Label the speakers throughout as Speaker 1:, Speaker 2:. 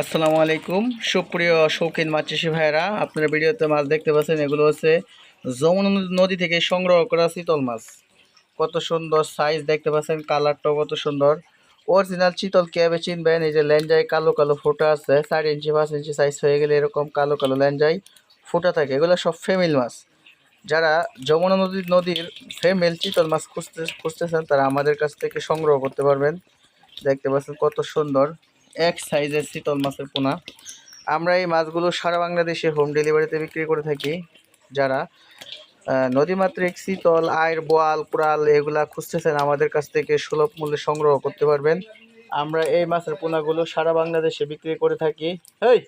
Speaker 1: আসসালামু আলাইকুম। সুপ্রিয় শৌখিন মাছ চাষি ভাইয়েরা, আপনারা ভিডিওতে মাছ দেখতে পাচ্ছেন, এগুলো হচ্ছে যমুনা নদী থেকে সংগ্রহ করা চিতল মাছ। কত সুন্দর সাইজ দেখতে পাচ্ছেন কালারটাও কত সুন্দর। অরিজিনাল চিতল কীভাবে চিনবেন, এই যে ল্যাঞ্জায় কালো কালো ফোটা আছে, চার ইঞ্চি, পাঁচ ইঞ্চি সাইজ হয়ে গেলে এরকম কালো কালো ল্যাঞ্জায় ফোটা থাকে। এগুলো সব ফেমিল মাছ। যারা যমুনা নদীর নদীর ফেমেল চিতল মাছ খুঁজতে খুঁজতেছেন, তারা আমাদের কাছ থেকে সংগ্রহ করতে পারবেন। দেখতে পাচ্ছেন কত সুন্দর। এক সাইজের চিতল মাছের পোনা। আমরা এই মাছগুলো সারা বাংলাদেশে হোম ডেলিভারিতে বিক্রি করে থাকি। যারা আহ, নদীমাতৃক চিতল আয়ের বোয়াল কুড়াল এগুলা খুঁজতেছেন আমাদের কাছ থেকে সুলভ মূল্যে সংগ্রহ করতে পারবেন। আমরা এই মাছের পোনাগুলো সারা বাংলাদেশে বিক্রি করে থাকি। এই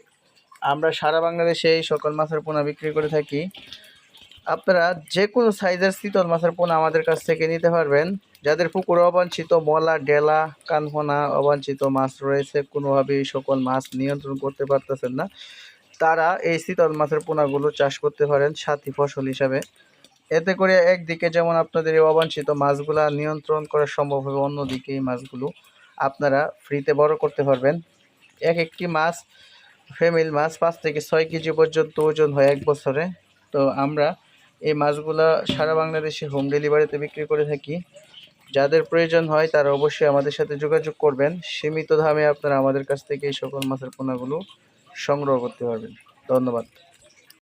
Speaker 1: আমরা সারা বাংলাদেশে এই সকল মাছের পোনা বিক্রি করে থাকি। আপনারা যে কোনো সাইজের শীতল মাছের পোনা আমাদের কাছ থেকে নিতে পারবেন। যাদের পুকুরে অবাঞ্ছিত মলা, ডেলা, কানফোনা, অবাঞ্ছিত মাছ রয়েছে কোনোভাবেই সকল মাছ নিয়ন্ত্রণ করতে পারতেছেন না, তারা এই শীতল মাছের পোনাগুলো চাষ করতে পারেন সাথী ফসল হিসাবে। এতে করে একদিকে যেমন আপনাদের এই অবাঞ্ছিত মাছগুলা নিয়ন্ত্রণ করা সম্ভব হবে, অন্যদিকে এই মাছগুলো আপনারা ফ্রিতে বড় করতে পারবেন। এক একটি মাছ ফেমিল মাছ, পাঁচ থেকে ছয় কেজি পর্যন্ত ওজন হয় এক বছরে। তো আমরা এই মাছগুলা সারা বাংলাদেশে হোম ডেলিভারিতে বিক্রি করে থাকি। যাদের প্রয়োজন হয় তারা অবশ্যই আমাদের সাথে যোগাযোগ করবেন। সীমিত দামে আপনারা আমাদের কাছ থেকে এই সকল মাছের পোনাগুলো সংগ্রহ করতে পারবেন। ধন্যবাদ।